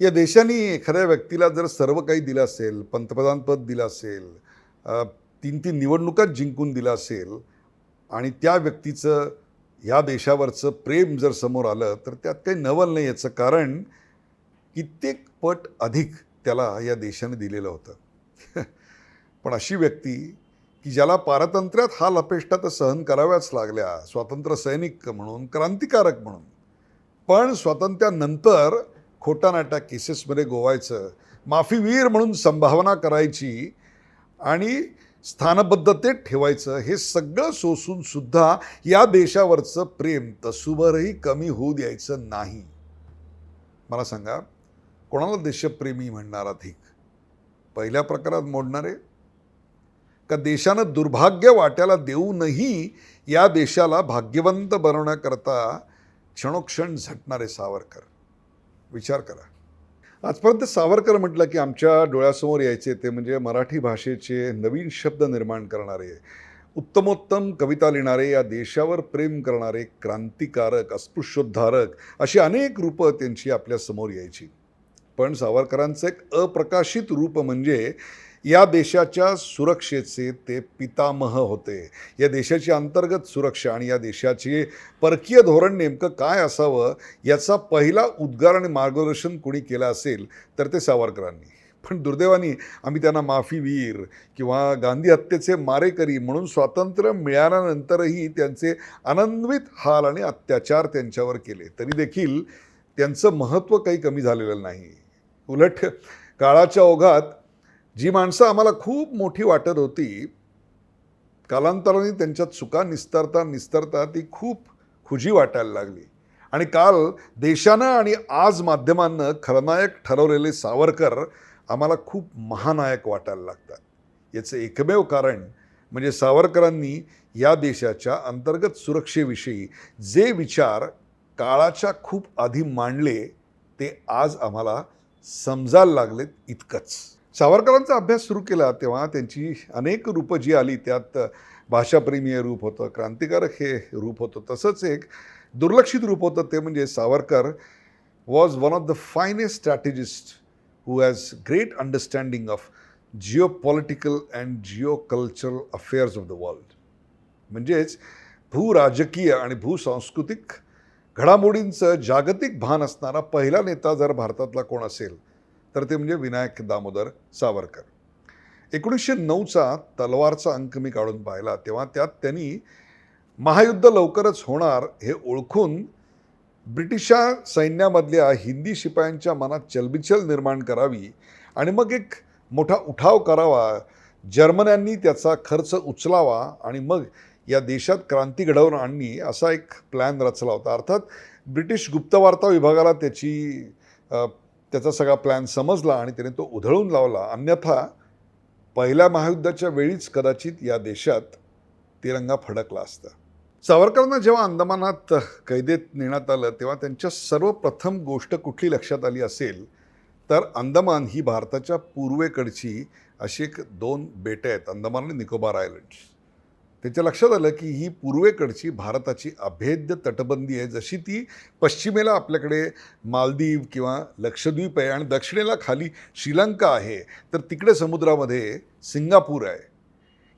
या देशाने एखाद्या व्यक्तीला जर सर्व काही दिलं असेल पंतप्रधानपद दिलं असेल तीन तीन निवडणुकाच जिंकून दिलं असेल आणि त्या व्यक्तीचं ह्या देशावरचं प्रेम जर समोर आलं तर त्यात काही नवल नाही याचं कारण कित्येक पट अधिक त्याला या देशाने दिलेलं होतं. पण अशी व्यक्ती की ज्याला पारतंत्र्यात हा लपेष्टा तर सहन कराव्याच लागल्या स्वातंत्र्य सैनिक म्हणून क्रांतिकारक म्हणून. पण स्वातंत्र्यानंतर खोटा नाटा केसेसमध्ये गोवायचं माफीवीर म्हणून संभावना करायची आणि स्थानबद्धतेत ठेवायचं हे सगळं सोसून सुद्धा या देशावरचं प्रेम तसूभरही कमी होऊ द्यायचं नाही. मला सांगा कोणाला देशप्रेमी म्हणणार अधिक? पहिल्या प्रकारात मोडणारे? का देशानं दुर्भाग्य वाट्याला देऊनही या देशाला भाग्यवंत बनवण्याकरता क्षणोक्षण झटणारे सावरकर? विचार करा. आजपर्यंत सावरकर म्हटलं की आमच्या डोळ्यासमोर यायचे ते म्हणजे मराठी भाषेचे नवीन शब्द निर्माण करणारे उत्तमोत्तम कविता लिहिणारे या देशावर प्रेम करणारे क्रांतिकारक अस्पृश्योद्धारक अशी अनेक रूपं त्यांची आपल्यासमोर यायची. पण सावरकरांचं एक अप्रकाशित रूप म्हणजे या देशाच्या सुरक्षेचे ते पितामह होते. या देशाची अंतर्गत सुरक्षा आणि या देशाचे परकीय धोरण नेमकं काय असावं याचा पहिला उद्गार आणि मार्गदर्शन कोणी केलं असेल तर ते सावरकरांनी. पण दुर्दैवानी आम्ही त्यांना माफीवीर किंवा गांधी हत्येचे मारेकरी म्हणून स्वातंत्र्य मिळाल्यानंतरही त्यांचे आनंदवित हाल आणि अत्याचार त्यांच्यावर केले. तरी देखील त्यांचं महत्त्व काही कमी झालेलं नाही. उलट काळाच्या ओघात जी माणसं आम्हाला खूप मोठी वाटत होती कालांतराने त्यांच्या चुका निस्तरता निस्तरता ती खूप खुजी वाटायला लागली. आणि काल देशानं आणि आज माध्यमांनं खलनायक ठरवलेले सावरकर आम्हाला खूप महानायक वाटायला लागतात. याचं एकमेव कारण म्हणजे सावरकरांनी या देशाच्या अंतर्गत सुरक्षेविषयी जे विचार काळाच्या खूप आधी मांडले ते आज आम्हाला समजायला लागलेत इतकंच. सावरकरांचा अभ्यास सुरू केला तेव्हा त्यांची अनेक रूपं जी आली त्यात भाषाप्रेमी हे रूप होतं क्रांतिकारक हे रूप होतं तसंच एक दुर्लक्षित रूप होतं ते म्हणजे Savarkar was one of the finest strategist who has great understanding of geopolitical and geocultural affairs of the world म्हणजेच भूराजकीय आणि भूसांस्कृतिक घडामोडींचं जागतिक भान असणारा पहिला नेता जर भारतातला कोण असेल तर ते म्हणजे विनायक दामोदर सावरकर. एकोणीसशे नऊचा तलवारचा अंक मी काढून पाहिला तेव्हा त्यात त्यांनी महायुद्ध लवकरच होणार हे ओळखून ब्रिटिशा सैन्यामधल्या हिंदी शिपायांच्या मनात चलबिचल निर्माण करावी आणि मग एक मोठा उठाव करावा. जर्मन्यांनी त्याचा खर्च उचलावा आणि मग या देशात क्रांती घडवून आणणी असा एक प्लॅन रचला होता. अर्थात ब्रिटिश गुप्तवार्ता विभागाला त्याची त्याचा सगळा प्लॅन समजला आणि त्याने तो उधळून लावला. अन्यथा पहिल्या महायुद्धाच्या वेळीच कदाचित या देशात तिरंगा फडकला असता. सावरकरांना जेव्हा अंदमानात कैदेत नेण्यात आलं तेव्हा त्यांच्या सर्वप्रथम गोष्ट कुठली लक्षात आली असेल तर अंदमान ही भारताच्या पूर्वेकडची अशी एक दोन बेटं आहेत अंदमान आणि निकोबार आयलंड्स त्याच्या लक्षात आलं की ही पूर्वेकडची भारताची अभेद्य तटबंदी आहे. जशी ती पश्चिमेला आपल्याकडे मालदीव किंवा लक्षद्वीप आहे आणि दक्षिणेला खाली श्रीलंका आहे तर तिकडे समुद्रामध्ये सिंगापूर आहे.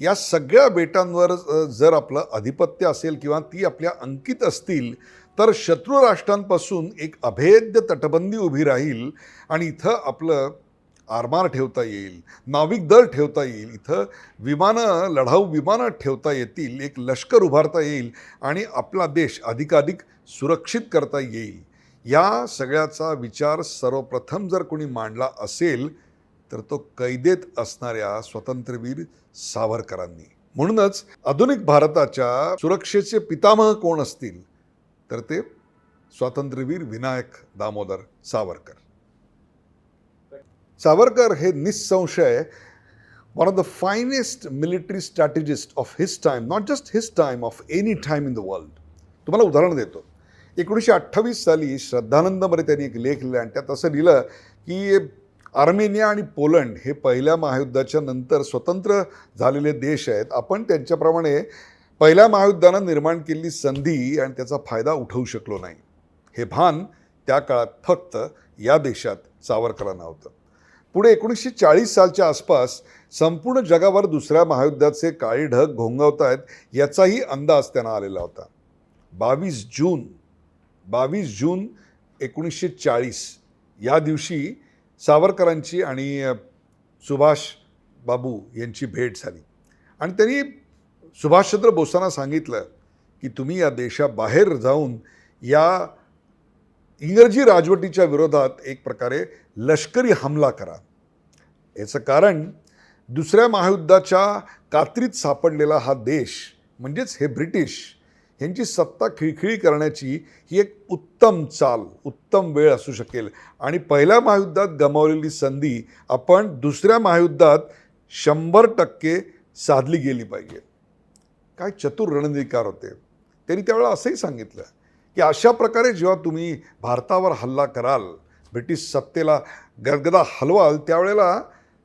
या सगळ्या बेटांवर जर आपलं आधिपत्य असेल किंवा ती आपल्या अंकित असतील तर शत्रू राष्ट्रांपासून एक अभेद्य तटबंदी उभी राहील आणि इथं आपलं आरमार ठेवता येईल नाविक दल ठेवता येईल इथं विमानं लढाऊ विमानं ठेवता येतील एक लष्कर उभारता येईल आणि आपला देश अधिकाधिक सुरक्षित करता येईल. या सगळ्याचा विचार सर्वप्रथम जर कोणी मांडला असेल तर तो कैदेत असणाऱ्या स्वतंत्रवीर सावरकरांनी. म्हणूनच आधुनिक भारताच्या सुरक्षेचे पितामह कोण असतील? तर ते स्वातंत्र्यवीर विनायक दामोदर सावरकर. सावरकर हे निसंशय one of the finest military strategist of his time not just his time of any time in the world तुम्हाला उदाहरण देतो. एकोणीसशे अठ्ठावीस साली श्रद्धानंदमध्ये त्यांनी एक लेख लिहिला आणि त्यात असं लिहिलं की आर्मेनिया आणि पोलंड हे पहिल्या महायुद्धाच्या नंतर स्वतंत्र झालेले देश आहेत. आपण त्यांच्याप्रमाणे पहिल्या महायुद्धानं निर्माण केलेली संधी आणि त्याचा फायदा उठवू शकलो नाही. हे भान त्या काळात फक्त या देशात सावरकरांना होतं. पुढे एकोणीसशे चाळीस सालच्या आसपास संपूर्ण जगावर दुसऱ्या महायुद्धाचे काळी ढग घोंगावत आहेत याचाही अंदाज त्यांना आलेला होता. बावीस जून बावीस जून एकोणीसशे चाळीस या दिवशी सावरकरांची आणि सुभाष बाबू यांची भेट झाली. आणि त्यांनी सुभाषचंद्र बोसांना सांगितलं की तुम्ही या देशाबाहेर जाऊन या इंग्रजी राजवटीच्या विरोधात एक प्रकारे लष्करी हमला करा. याचं कारण दुसऱ्या महायुद्धाच्या कात्रीत सापडलेला हा देश म्हणजेच हे ब्रिटिश यांची सत्ता खिळखिळी करण्याची ही एक उत्तम चाल उत्तम वेळ असू शकेल. आणि पहिल्या महायुद्धात गमावलेली संधी आपण दुसऱ्या महायुद्धात शंभर टक्के साधली गेली पाहिजे. काय चतुर रणनीतिकार होते. त्यांनी त्यावेळेला असंही सांगितलं की अशा प्रकारे जेव्हा तुम्ही भारतावर हल्ला कराल ब्रिटिश सत्तेला गदगदा हलवाल त्यावेळेला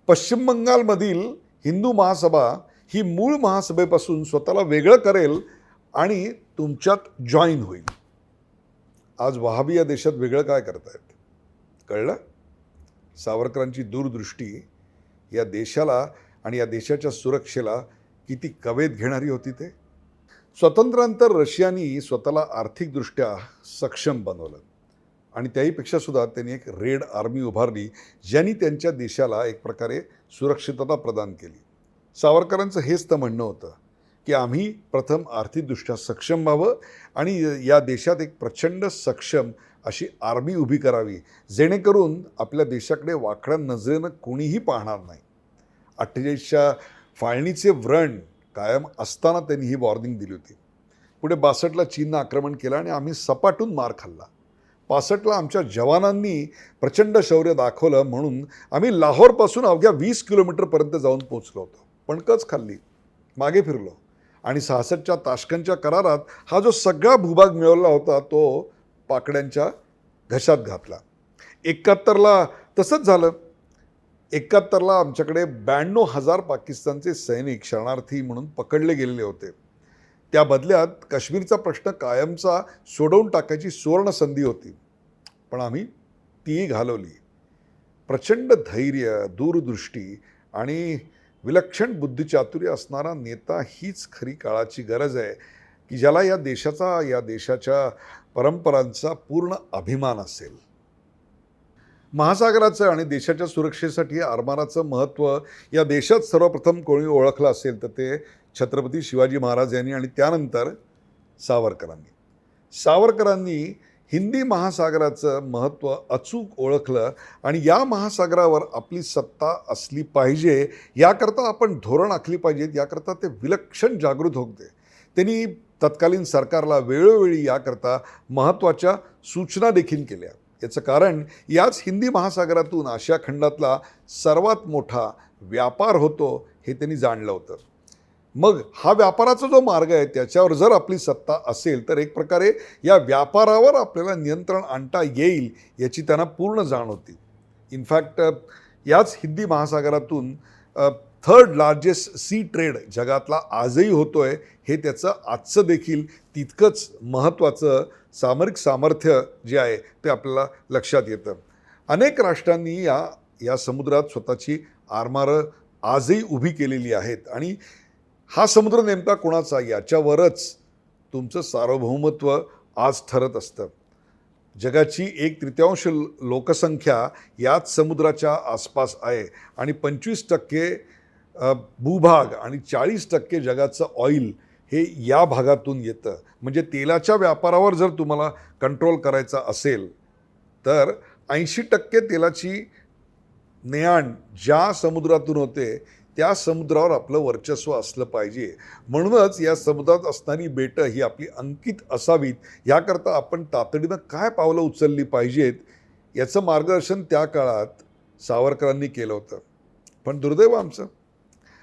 पश्चिम बंगालमधील हिंदू महासभा ही मूळ महासभेपासून स्वतःला वेगळं करेल आणि तुमच्यात जॉईन होईल. आज वहाबी या देशात वेगळं काय करतायत? कळलं? सावरकरांची दूरदृष्टी या देशाला आणि या देशाच्या सुरक्षेला किती कवेत घेणारी होती ते? स्वातंत्र्यानंतर रशियानी स्वतःला आर्थिकदृष्ट्या सक्षम बनवलं. आणि त्याहीपेक्षा सुद्धा त्यांनी एक रेड आर्मी उभारली ज्यांनी त्यांच्या देशाला एक प्रकारे सुरक्षितता प्रदान केली. सावरकरांचं हेच तर म्हणणं होतं की आम्ही प्रथम आर्थिकदृष्ट्या सक्षम व्हावं आणि या देशात एक प्रचंड सक्षम अशी आर्मी उभी करावी जेणेकरून आपल्या देशाकडे वाकड्या नजरेनं कोणीही पाहणार नाही. अठ्ठेचाळीसच्या फाळणीचे व्रण कायम असताना त्यांनी ही वॉर्निंग दिली होती. पुढे बासटला चीननं आक्रमण केलं आणि आम्ही सपाटून मार खाल्ला. पासष्टला आमच्या जवानांनी प्रचंड शौर्य दाखवलं म्हणून आम्ही लाहोरपासून अवघ्या वीस किलोमीटरपर्यंत जाऊन पोचलो होतो. पण कच खाल्ली. मागे फिरलो. आणि सहासष्टच्या ताशकनच्या करारात हा जो सगळा भूभाग मिळवला होता तो पाकड्यांच्या घशात घातला एकाहत्तरला तसंच झालं. एकाहत्तरला आमच्याकडे ब्याण्णव हजार पाकिस्तानचे सैनिक शरणार्थी म्हणून पकडले गेलेले होते. त्या बदल्यात काश्मीरचा प्रश्न कायमचा सोडवून टाकायची सुवर्ण संधी होती. पण आम्ही तीही घालवली. प्रचंड धैर्य दूरदृष्टी आणि विलक्षण बुद्धिचातुर्य असणारा नेता हीच खरी काळाची गरज आहे की ज्याला या देशाचा या देशाच्या परंपरांचा पूर्ण अभिमान असेल. महासागराचं आणि देशाच्या सुरक्षेसाठी आरमाराचं महत्त्व या देशात सर्वप्रथम कोणी ओळखलं असेल तर ते छत्रपती शिवाजी महाराज यांनी आणि त्यानंतर सावरकरांनी. सावरकरांनी हिंदी महासागराचं महत्त्व अचूक ओळखलं आणि या महासागरावर आपली सत्ता असली पाहिजे याकरता आपण धोरण आखली पाहिजेत याकरता ते विलक्षण जागृत होते. त्यांनी तत्कालीन सरकारला वेळोवेळी याकरता महत्त्वाच्या सूचना देखील केल्या. याचं कारण याच हिंदी महासागरातून आशिया खंडातला सर्वात मोठा व्यापार होतो हे त्यांनी जाणलं होतं. मग हा व्यापाराचा जो मार्ग आहे त्याच्यावर जर आपली सत्ता असेल तर एक प्रकारे या व्यापारावर आपल्याला नियंत्रण आणता येईल याची त्यांना पूर्ण जाण होती. इनफॅक्ट याच हिंदी महासागरातून थर्ड लार्जेस्ट सी ट्रेड जगातला आजही होतो आहे हे त्याचं आजचं देखील तितकंच महत्त्वाचं सामरिक सामर्थ्य जे आहे ते आपल्याला लक्षात येतं. अनेक राष्ट्रांनी या या समुद्रात स्वतःची आरमारं आजही उभी केलेली आहेत. आणि हा समुद्र नेमका कोणाचा? याच्यावरच तुमचं सार्वभौमत्व आज ठरत असतं. जगाची एक तृतीयांश लोकसंख्या याच समुद्राच्या आसपास आहे आणि पंचवीस टक्के भूभाग आणि चाळीस टक्के जगाचं ऑइल हे या भागातून येतं. म्हणजे तेलाच्या व्यापारावर जर तुम्हाला कंट्रोल करायचा असेल तर ऐंशी टक्के तेलाची नेआण ज्या समुद्रातून होते त्या समुद्रावर आपलं वर्चस्व असलं पाहिजे. म्हणूनच या समुद्रात असणारी बेटं ही आपली अंकित असावीत. याकरता आपण तातडीनं काय पावलं उचलली पाहिजेत याचं मार्गदर्शन त्या काळात सावरकरांनी केलं होतं. पण दुर्दैव आमचं.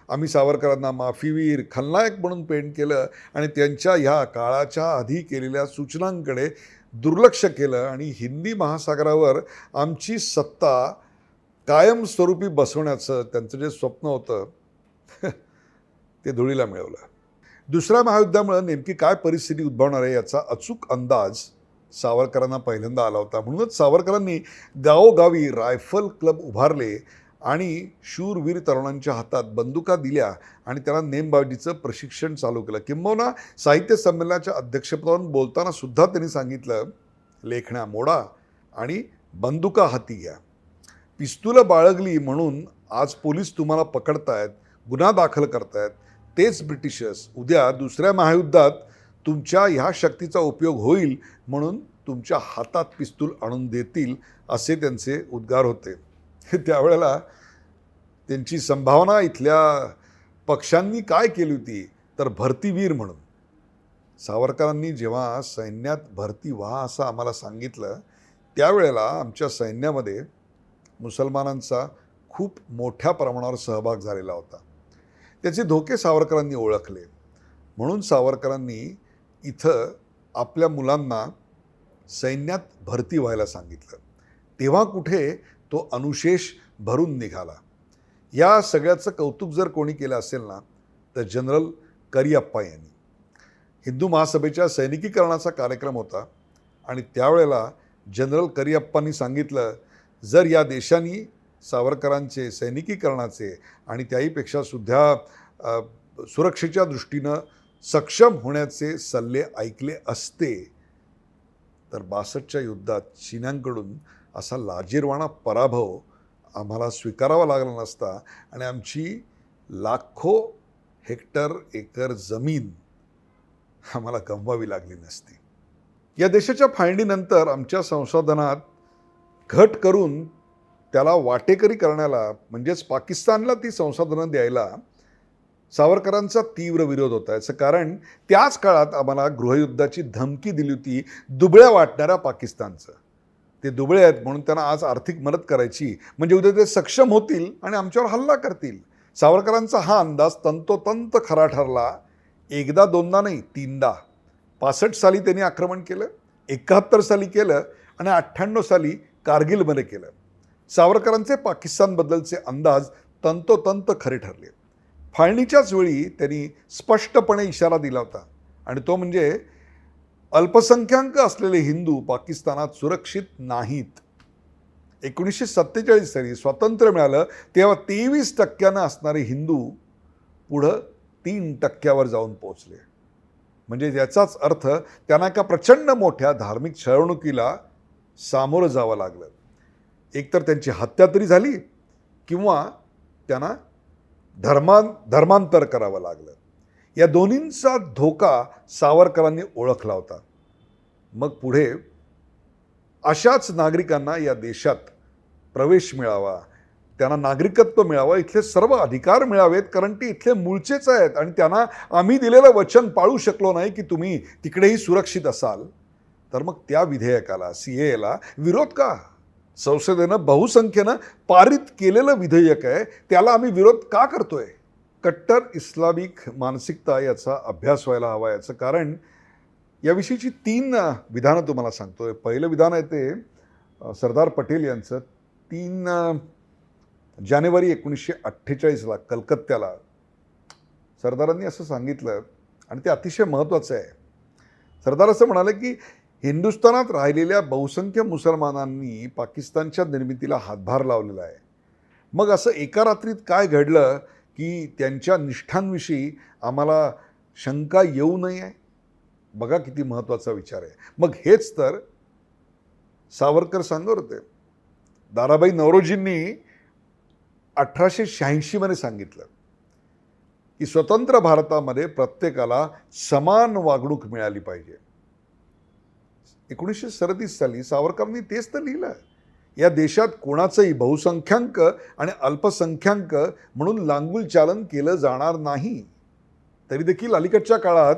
आम्ही सावरकरांना माफीवीर खलनायक म्हणून पेंट केलं आणि त्यांच्या ह्या काळाच्या आधी केलेल्या सूचनांकडे दुर्लक्ष केलं आणि हिंदी महासागरावर आमची सत्ता कायमस्वरूपी बसवण्याचं त्यांचं जे स्वप्न होतं ते धुळीला मिळवलं. दुसऱ्या महायुद्धामुळं नेमकी काय परिस्थिती उद्भवणार आहे याचा अचूक अंदाज सावरकरांना पहिल्यांदा आला होता. म्हणूनच सावरकरांनी गावोगावी रायफल क्लब उभारले आणि शूरवीर तरुणांच्या हातात बंदुका दिल्या आणि त्यांना नेमबाजीचं प्रशिक्षण चालू केलं. किंबहुना साहित्य संमेलनाच्या अध्यक्षपदावरून बोलताना सुद्धा त्यांनी सांगितलं लेखण्या मोडा आणि बंदुका हाती घ्या. पिस्तुलं बाळगली म्हणून आज पोलीस तुम्हाला पकडतायत गुन्हा दाखल करतायत. तेच ब्रिटिशर्स. उद्या दुसऱ्या महायुद्धात तुमच्या ह्या शक्तीचा उपयोग होईल म्हणून तुमच्या हातात पिस्तूल आणून देतील असे त्यांचे उद्गार होते. त्यावेळेला त्यांची संभावना इथल्या पक्षांनी काय केली होती? तर भरतीवीर म्हणून. सावरकरांनी जेव्हा सैन्यात भरती व्हा असं आम्हाला सांगितलं त्यावेळेला आमच्या सैन्यामध्ये मुसलमानांचा खूप मोठ्या प्रमाणावर सहभाग झालेला होता. त्याचे धोके सावरकरांनी ओळखले. म्हणून सावरकरांनी इथं आपल्या मुलांना सैन्यात भरती व्हायला सांगितलं. तेव्हा कुठे तो अनुशेष भरून निघाला. या सगळ्याचं कौतुक जर कोणी केलं असेल ना तर जनरल करियप्पा यांनी. हिंदू महासभेच्या सैनिकीकरणाचा कार्यक्रम होता आणि त्यावेळेला जनरल करियप्पांनी सांगितलं जर या देशांनी सावरकरांचे सैनिकीकरणाचे आणि त्याहीपेक्षा सुद्धा सुरक्षेच्या दृष्टीनं सक्षम होण्याचे सल्ले ऐकले असते तर बासष्टच्या युद्धात चीन्यांकडून असा लाजीरवाणा पराभव आम्हाला स्वीकारावा लागला नसता आणि आमची लाखो हेक्टर एकर जमीन आम्हाला गमवावी लागली नसती. या देशाच्या फाळणीनंतर आमच्या संशोधनात घट करून त्याला वाटेकरी करण्याला म्हणजेच पाकिस्तानला ती संसाधनं द्यायला सावरकरांचा तीव्र विरोध होता याचं कारण त्याच काळात आम्हाला गृहयुद्धाची धमकी दिली होती दुबळ्या वाटणाऱ्या पाकिस्तानचं. ते दुबळे आहेत म्हणून त्यांना आज आर्थिक मदत करायची. म्हणजे उद्या ते सक्षम होतील आणि आमच्यावर हल्ला करतील. सावरकरांचा हा अंदाज तंतोतंत खरा ठरला. एकदा दोनदा नाही तीनदा. पासष्ट साली त्यांनी आक्रमण केलं एकाहत्तर साली केलं आणि अठ्ठ्याण्णव साली कारगिलमध्ये केलं. सावरकरांचे पाकिस्तानबद्दलचे अंदाज तंतोतंत खरे ठरले. फाळणीच्याच वेळी त्यांनी स्पष्टपणे इशारा दिला होता. आणि तो म्हणजे अल्पसंख्याक असलेले हिंदू पाकिस्तानात सुरक्षित नाहीत. एकोणीसशे सत्तेचाळीस साली स्वातंत्र्य मिळालं तेव्हा तेवीस टक्क्यानं असणारे हिंदू पुढं तीन टक्क्यावर जाऊन पोचले म्हणजे याचाच अर्थ त्यांना एका प्रचंड मोठ्या धार्मिक छळवणुकीला सामोरं जावं लागलं. एकतर त्यांची हत्या तरी झाली किंवा त्यांना धर्मां धर्मांतर करावं लागलं. या दोन्हींचा धोका सावरकरांनी ओळखला होता. मग पुढे अशाच नागरिकांना या देशात प्रवेश मिळावा त्यांना नागरिकत्व मिळावं इथले सर्व अधिकार मिळावेत कारण ते इथले मूळचेच आहेत. आणि त्यांना आम्ही दिलेलं वचन पाळू शकलो नाही की तुम्ही तिकडेही सुरक्षित असाल. तर मग त्या विधेयकाला सी एला विरोध का? संसदेनं बहुसंख्येनं पारित केलेलं विधेयक आहे त्याला आम्ही विरोध का करतोय? कट्टर इस्लामिक मानसिकता याचा अभ्यास व्हायला हवा याचं कारण याविषयीची तीन विधानं तुम्हाला सांगतोय. पहिलं विधान आहे ते सरदार पटेल यांचं. तीन जानेवारी एकोणीसशे अठ्ठेचाळीसला कलकत्त्याला सरदारांनी असं सांगितलं आणि ते अतिशय महत्त्वाचं आहे. सरदार असं म्हणाले की हिंदुस्थानात राहिलेल्या बहुसंख्य मुसलमानांनी पाकिस्तानच्या निर्मितीला हातभार लावलेला आहे. मग असं एका रात्रीत काय घडलं की त्यांच्या निष्ठांविषयी आम्हाला शंका येऊ नये? बघा किती महत्त्वाचा विचार आहे. मग हेच तर सावरकर सांगत होते. दाराबाई नवरोजींनी अठराशे शहाऐंशीमध्ये सांगितलं की स्वतंत्र भारतामध्ये प्रत्येकाला समान वागणूक मिळाली पाहिजे. एकोणीसशे सदतीस साली सावरकरांनी तेच तर लिहिलं या देशात कोणाचंही बहुसंख्याक आणि अल्पसंख्याक म्हणून लांगुल चालन केलं जाणार नाही. तरी देखील अलीकडच्या काळात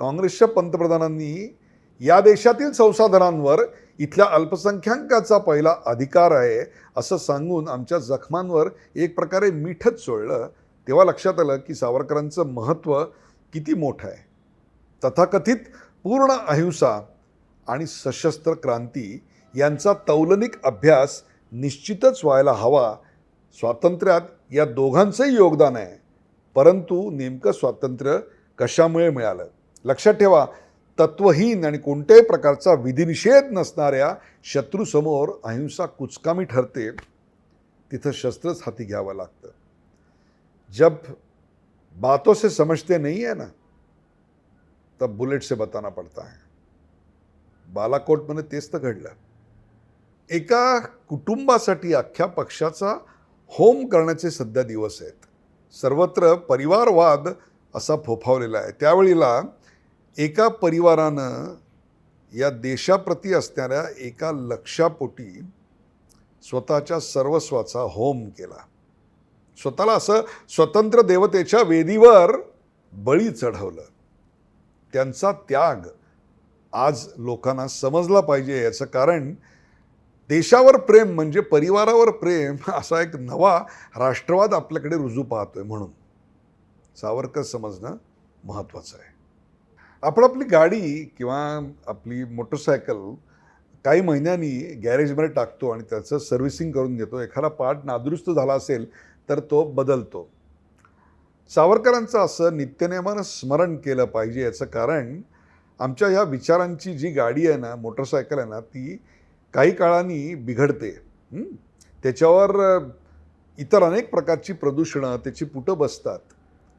काँग्रेसच्या पंतप्रधानांनी या देशातील संसाधनांवर इथल्या अल्पसंख्याकाचा पहिला अधिकार आहे असं सांगून आमच्या जखमांवर एक प्रकारे मीठच सोडलं तेव्हा लक्षात आलं की सावरकरांचं महत्त्व किती मोठं आहे. तथाकथित पूर्ण अहिंसा आणि सशस्त्र क्रांती यांचा तौलनिक अभ्यास निश्चितच व्हायला हवा. स्वातंत्र्यात या दोघांचंही योगदान आहे. परंतु नेमकं स्वातंत्र्य कशामुळे मिळालं? लक्षात ठेवा तत्वहीन आणि कोणत्याही प्रकारचा विधिनिषेध नसणाऱ्या शत्रूसमोर अहिंसा कुचकामी ठरते. तिथं शस्त्रच हाती घ्यावं लागतं. जब बातों से समजते नाही आहे ना? तब बुलेट से बताना पडता है। बालाकोटमध्ये तेच तर घडलं एका कुटुंबासाठी अख्ख्या पक्षाचा होम करण्याचे सध्या दिवस आहेत। सर्वत्र परिवारवाद असा फोफावलेला आहे। त्यावेळेला एका परिवारानं या देशाप्रती असणाऱ्या एका लक्षापोटी स्वतःच्या सर्वस्वाचा होम केला। स्वतःला असं स्वतंत्र देवतेच्या वेदीवर बळी चढवलं। त्यांचा त्याग आज लोकांना समजला पाहिजे याचं कारण देशावर प्रेम म्हणजे परिवारावर प्रेम असा एक नवा राष्ट्रवाद आपल्याकडे रुजू पाहतोय म्हणून. सावरकर समजणं महत्त्वाचं आहे. आपण आपली गाडी किंवा आपली मोटरसायकल काही महिन्यांनी गॅरेजमध्ये टाकतो आणि त्याचं सर्व्हिसिंग करून घेतो. एखादा पार्ट नादुरुस्त झाला असेल तर तो बदलतो. सावरकरांचं असं नित्यनेमानं स्मरण केलं पाहिजे याचं कारण आमच्या ह्या विचारांची जी गाडी आहे ना मोटरसायकल आहे ना ती काही काळाने बिघडते. त्याच्यावर इतर अनेक प्रकारची प्रदूषणं त्याची पुटं बसतात.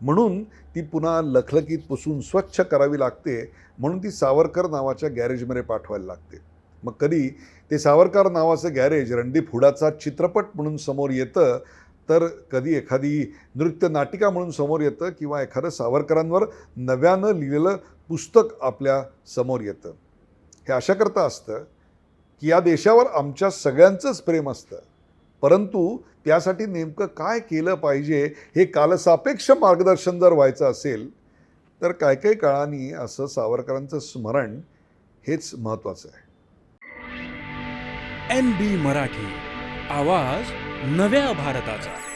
म्हणून ती पुन्हा लखलखीत पुसून स्वच्छ करावी लागते. म्हणून ती सावरकर नावाच्या गॅरेजमध्ये पाठवायला लागते. मग कधी ते सावरकर नावाचं गॅरेज रणदीप हुडाचा चित्रपट म्हणून समोर येतं तर कधी एखादी नृत्य नाटिका म्हणून समोर येतं किंवा एखादं सावरकरांवर नव्यानं लिहिलेलं पुस्तक आपल्यासमोर येतं. हे अशा करता असतं की या देशावर आमच्या सगळ्यांचंच प्रेम असतं. परंतु त्यासाठी नेमकं काय केलं पाहिजे हे कालसापेक्ष मार्गदर्शन जर व्हायचं असेल तर काही काही काळाने असं सावरकरांचं स्मरण हेच महत्त्वाचं आहे. एन बी मराठी आवाज नव्या भारताचा.